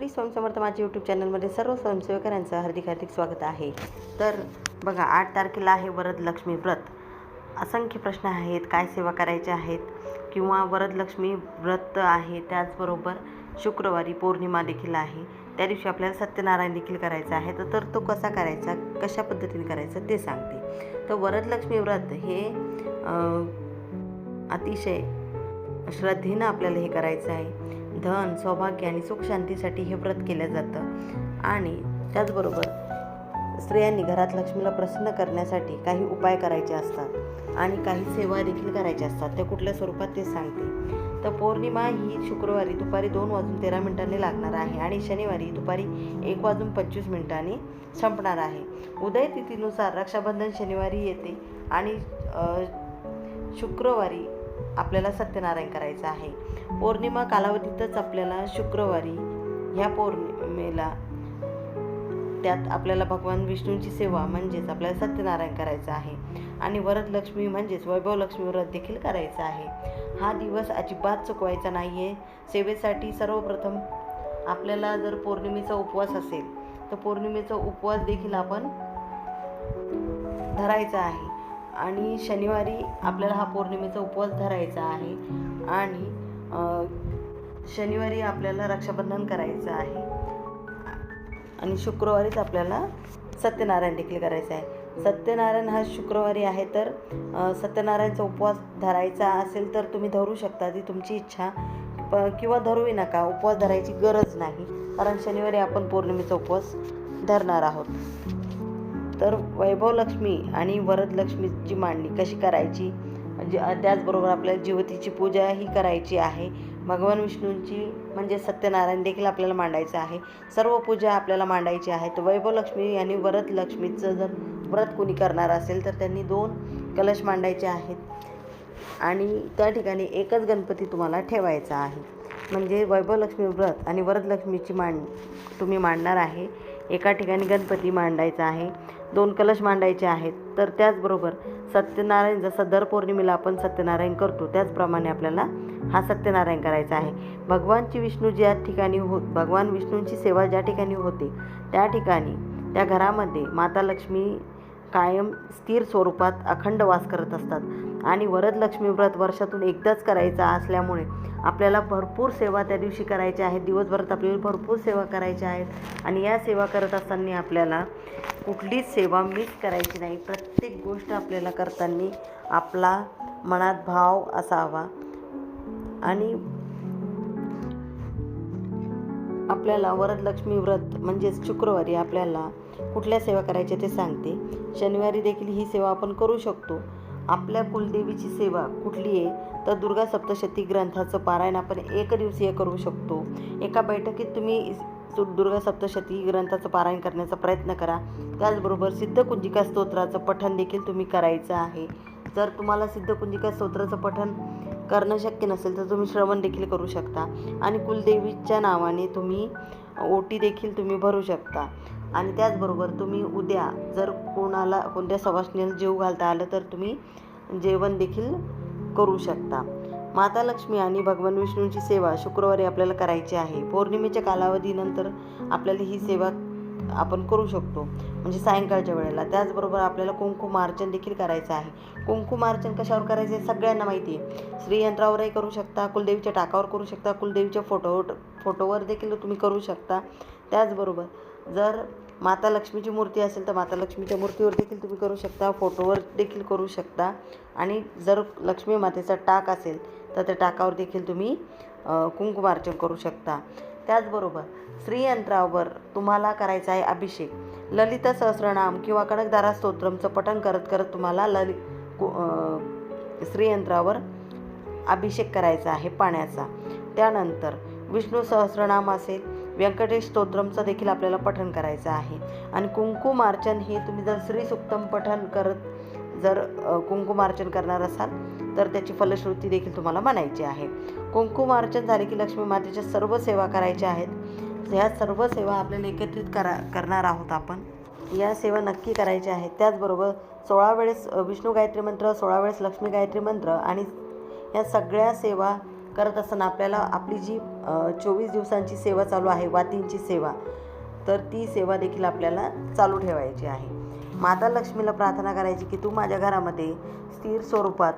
श्री स्वयंसमर्थ समर्थ माझ्या यूट्यूब चॅनलमध्ये सर्व स्वयंसेवकांचं हार्दिक हार्दिक स्वागत आहे. तर बघा आठ तारखेला आहे वरदलक्ष्मी व्रत. असंख्य प्रश्न आहेत काय सेवा करायच्या आहेत किंवा वरदलक्ष्मी व्रत आहे त्याचबरोबर शुक्रवारी पौर्णिमा देखील आहे. त्या दिवशी आपल्याला सत्यनारायण देखील करायचा आहे. तर तो कसा करायचा कशा पद्धतीने करायचा ते सांगते. तर वरदलक्ष्मी व्रत हे अतिशय श्रद्धेनं आपल्याला हे करायचं आहे. धन सौभाग्य आणि सुखशांतीसाठी हे व्रत केलं जातं. आणि त्याचबरोबर स्त्रियांनी घरात लक्ष्मीला प्रसन्न करण्यासाठी काही उपाय करायचे असतात आणि काही सेवा देखील करायच्या असतात. त्या कुठल्या स्वरूपात ते सांगते. तर पौर्णिमा ही शुक्रवारी दुपारी दोन वाजून तेरा मिनिटांनी लागणार आहे आणि शनिवारी दुपारी एक वाजून पंचवीस मिनिटांनी संपणार आहे. उदय तिथीनुसार रक्षाबंधन शनिवारी येते आणि शुक्रवारी आपल्याला सत्यनारायण करायचं आहे. पौर्णिमा कालावधीतच आपल्याला शुक्रवारी ह्या पौर्णिमेला त्यात आपल्याला भगवान विष्णूंची सेवा म्हणजेच आपल्याला सत्यनारायण करायचं आहे. आणि वरदलक्ष्मी म्हणजेच वैभवलक्ष्मी व्रत देखील करायचं आहे. हा दिवस अजिबात चुकवायचा नाही आहे सेवेसाठी सर्वप्रथम आपल्याला जर पौर्णिमेचा उपवास असेल तर पौर्णिमेचा उपवास देखील आपण धरायचा आहे. आणि शनिवारी आपल्याला हा पौर्णिमेचा उपवास धरायचा आहे. आणि शनिवारी आपल्याला रक्षाबंधन करायचं आहे. आणि शुक्रवारीच आपल्याला सत्यनारायण देखील करायचं आहे. सत्यनारायण हा शुक्रवारी आहे तर सत्यनारायणचा उपवास धरायचा असेल तर तुम्ही धरू शकता. ती तुमची इच्छा प किंवा धरूही नका. उपवास धरायची गरज नाही. कारण शनिवारी आपण पौर्णिमेचा उपवास धरणार आहोत. तर वैभवलक्ष्मी आणि वरदलक्ष्मीची मांडणी कशी करायची? म्हणजे त्याचबरोबर आपल्याला जीवतीची पूजा ही करायची आहे. भगवान विष्णूंची म्हणजे सत्यनारायण देखील आपल्याला मांडायचं आहे. सर्व पूजा आपल्याला मांडायची आहे. तर वैभवलक्ष्मी आणि वरदलक्ष्मीचं जर व्रत कोणी करणार असेल तर त्यांनी दोन कलश मांडायचे आहेत. आणि त्या ठिकाणी एकच गणपती तुम्हाला ठेवायचा आहे. म्हणजे वैभवलक्ष्मी व्रत आणि वरदलक्ष्मीची मांड तुम्ही मांडणार आहे. एका ठिकाणी गणपती मांडायचा आहे. दोन कलश मांडायचे आहेत. तर त्याचबरोबर सत्यनारायण जसं दर पौर्णिमेला आपण सत्यनारायण करतो त्याचप्रमाणे आपल्याला हा सत्यनारायण करायचा आहे. भगवानची विष्णू ज्या ठिकाणी हो भगवान विष्णूंची सेवा ज्या ठिकाणी होते त्या ठिकाणी त्या घरामध्ये माता लक्ष्मी कायम स्थिर स्वरूपात अखंड वास करत असतात. आणि वरदलक्ष्मी व्रत वर्षातून एकदाच करायचा असल्यामुळे आपल्याला भरपूर सेवा त्या दिवशी करायच्या आहेत. दिवसभरात आपल्याला भरपूर सेवा करायच्या आहेत. आणि या सेवा करत असताना आपल्याला कुठलीच सेवा मिस करायची नाही. प्रत्येक गोष्ट आपल्याला करताना आपला मनात भाव असावा. आणि आपल्याला वरदलक्ष्मी व्रत म्हणजेच शुक्रवारी आपल्याला कुठल्या सेवा करायच्या ते सांगते. शनिवारी देखील ही सेवा आपण करू शकतो. आपल्या कुलदेवीची सेवा कुठली आहे? तर दुर्गा सप्तशती ग्रंथाचं पारायण आपण एक दिवसीय करू शकतो. एका बैठकीत तुम्ही दुर्गा सप्तशती ग्रंथाचं पारायण करण्याचा प्रयत्न करा. त्याचबरोबर सिद्धकुंजिका स्तोत्राचं पठण देखील तुम्ही करायचं आहे. जर तुम्हाला सिद्धकुंजिका स्तोत्राचं पठण करणं शक्य नसेल तर तुम्ही श्रवण देखील करू शकता. आणि कुलदेवीच्या नावाने तुम्ही ओटी देखील तुम्ही भरू शकता. आणि त्याचबरोबर तुम्ही उद्या जर कोणाला कोणत्या सवासणीला जेव घालता आलं तर तुम्ही जेवण देखील करू शकता. माता लक्ष्मी आणि भगवान विष्णूंची सेवा शुक्रवारी आपल्याला करायची आहे. पौर्णिमेच्या कालावधीनंतर आपल्याला ही सेवा आपण करू शकतो म्हणजे सायंकाळच्या वेळेला. त्याचबरोबर आपल्याला कुंकुमार्चन देखील करायचं आहे. कुंकुमार्चन कशावर करायचं आहे सगळ्यांना माहिती आहे. श्रीयंत्रावरही करू शकता कुलदेवीच्या टाकावर करू शकता कुलदेवीच्या फोटो फोटोवर देखील तुम्ही करू शकता. त्याचबरोबर जर माता लक्ष्मीची मूर्ती असेल तर माता लक्ष्मीच्या मूर्तीवर देखील तुम्ही करू शकता फोटोवर देखील करू शकता. आणि जर लक्ष्मी मातेचा टाक असेल तर त्या टाकावर देखील तुम्ही कुंकुमार्चन करू शकता. त्याचबरोबर श्रीयंत्रावर तुम्हाला करायचा आहे अभिषेक. ललित सहस्रनाम किंवा कनकदारा स्तोत्रमचं पठण करत करत तुम्हाला ललित कु- श्रीयंत्रावर अभिषेक करायचा आहे पाण्याचा. त्यानंतर विष्णू सहस्रनाम असेल व्यंकटेश स्तोत्रमचं देखील आपल्याला पठण करायचं आहे. आणि कुंकुमार्चन हे तुम्ही जर श्रीसुक्तम पठण करत जर कुंकुमार्चन करणार असाल तर त्याची फलश्रुती देखील तुम्हाला म्हणायची आहे. कुंकुमार्चन झाले की लक्ष्मी मातेच्या सर्व सेवा करायच्या आहेत. ह्या सर्व सेवा आपल्याला एकत्रित करा करणार आहोत आपण. या सेवा नक्की करायच्या आहेत. त्याचबरोबर सोळा वेळेस विष्णू गायत्री मंत्र सोळा वेळेस लक्ष्मी गायत्री मंत्र आणि या सगळ्या सेवा करत असताना आपल्याला आपली जी चोवीस दिवसांची सेवा चालू आहे वातींची सेवा. तर ती सेवा देखील आपल्याला चालू ठेवायची आहे. माता लक्ष्मीला प्रार्थना करायची की तू माझ्या घरामध्ये स्थिर स्वरूपात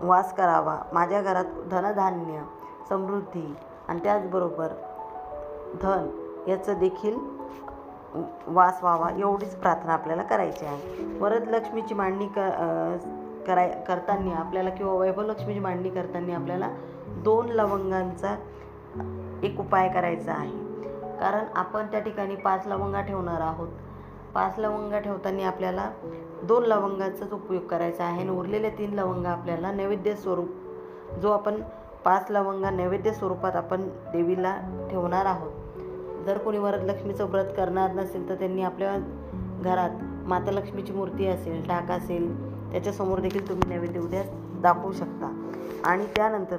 वास करावा. माझ्या घरात धनधान्य समृद्धी आणि त्याचबरोबर धन याचं देखील वास व्हावा एवढीच प्रार्थना आपल्याला करायची आहे. वरदलक्ष्मीची मांडणी क कराय करताना आपल्याला किंवा वैभवलक्ष्मीची मांडणी करताना आपल्याला दोन लवंगांचा एक उपाय करायचा आहे. कारण आपण त्या ठिकाणी पाच लवंगा ठेवणार आहोत. पाच लवंगा ठेवताना आपल्याला दोन लवंगाचाच उपयोग करायचा आहे. आणि उरलेल्या तीन लवंगा आपल्याला नैवेद्य स्वरूप जो आपण पाच लवंगा नैवेद्य स्वरूपात आपण देवीला ठेवणार आहोत. जर कोणी वरदलक्ष्मीचं व्रत करणार नसेल तर त्यांनी आपल्या घरात माता लक्ष्मीची मूर्ती असेल टाक असेल त्याच्यासमोर देखील तुम्ही नैवेद्य उद्या दाखवू शकता. आणि त्यानंतर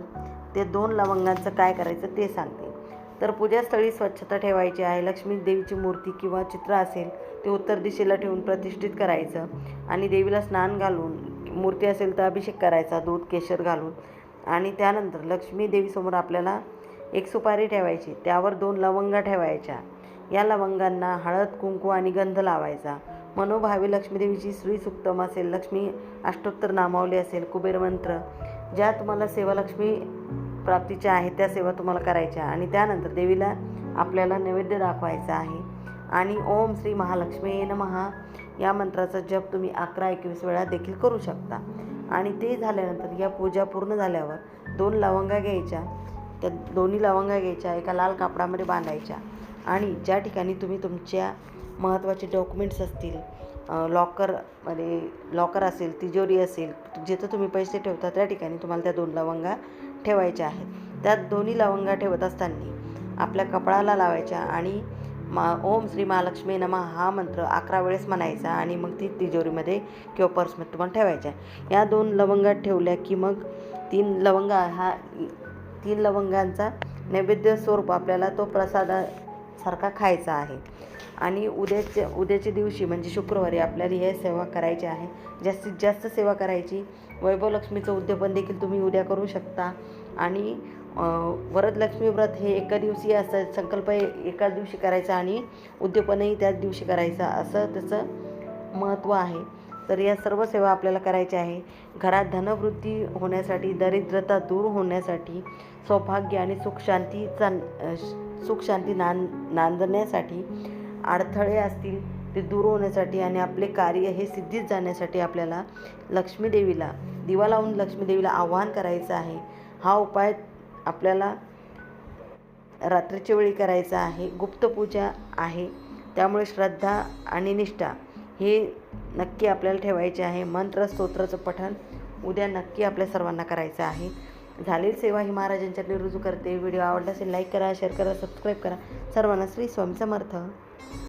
ते दोन लवंगांचं काय करायचं ते सांगते. तर पूजास्थळी स्वच्छता ठेवायची आहे लक्ष्मी देवीची मूर्ती किंवा चित्र असेल ते उत्तर दिशेला ठेवून प्रतिष्ठित करायचं. आणि देवीला स्नान घालून मूर्ती असेल तर अभिषेक करायचा दूध केशर घालून. आणि त्यानंतर लक्ष्मी देवीसमोर आपल्याला एक सुपारी ठेवायची त्यावर दोन लवंगा ठेवायच्या. या लवंगांना हळद कुंकू आणि गंध लावायचा. मनोभावी लक्ष्मीदेवीची श्री सुक्तम असेल लक्ष्मी अष्टोत्तर नामावली असेल कुबेर मंत्र ज्या तुम्हाला सेवा लक्ष्मी प्राप्तीच्या आहेत त्या सेवा तुम्हाला करायच्या. आणि त्यानंतर देवीला आपल्याला नैवेद्य दाखवायचा आहे. आणि ओम श्री महालक्ष्मी नमहा या मंत्राचा जप तुम्ही अकरा एकवीस वेळा देखील करू शकता. आणि ते झाल्यानंतर या पूजा पूर्ण झाल्यावर दोन लवंगा घ्यायच्या. त्या दोन्ही लवंगा घ्यायच्या एका लाल कापडामध्ये बांधायच्या. आणि ज्या ठिकाणी तुम्ही तुमच्या महत्त्वाचे डॉक्युमेंट्स असतील लॉकरमध्ये लॉकर असेल तिजोरी असेल जिथं तुम्ही पैसे ठेवता त्या ठिकाणी तुम्हाला त्या दोन लवंगा ठेवायच्या आहेत. त्या दोन्ही लवंगा ठेवत असताना आपल्या कपाळाला लावायच्या आणि मा ओम श्री महालक्ष्मी नमा हा मंत्र अकरा वेळेस म्हणायचा आणि मग ती तिजोरीमध्ये किंवा पर्समध्ये तुम्हाला ठेवायच्या. या दोन लवंगा ठेवल्या की मग तीन लवंगा हा तीन लवंगांचा नैवेद्य स्वरूप आपल्याला तो सारखा खायचा आहे. आणि उद्याच्या उद्याच्या दिवशी म्हणजे शुक्रवारी आपल्याला हे सेवा करायची आहे. जास्तीत जास्त सेवा करायची. वैभवलक्ष्मीचं उद्यापन देखील तुम्ही उद्या करू शकता. आणि वरदलक्ष्मी व्रत हे एका दिवशी असं संकल्प एकाच दिवशी करायचा आणि उद्यापनही त्याच दिवशी करायचा. असं त्याचं महत्त्व आहे. तर या सर्व सेवा आपल्याला करायच्या आहे. घरात धनवृद्धी होण्यासाठी दरिद्रता दूर होण्यासाठी सौभाग्य आणि सुखशांतीचा अ, सुखशांती नांद नांदण्यासाठी अडथळे असतील ते दूर होण्यासाठी आणि आपले कार्य हे सिद्धीत जाण्यासाठी आपल्याला लक्ष्मीदेवीला दिवा लावून लक्ष्मीदेवीला आवाहन करायचं आहे. हा उपाय आपल्याला रात्रीच्या वेळी करायचा आहे. गुप्तपूजा आहे. त्यामुळे श्रद्धा आणि निष्ठा हे नक्की आपल्याला ठेवायचे आहे. मंत्र स्तोत्राचं पठण उद्या नक्की आपल्या सर्वांना करायचं आहे. झालेली सेवा ही महाराजांच्या रुजू करते. व्हिडिओ आवडला असेल लाईक करा शेअर करा सबस्क्राईब करा. सर्वांना श्री स्वामी समर्थ.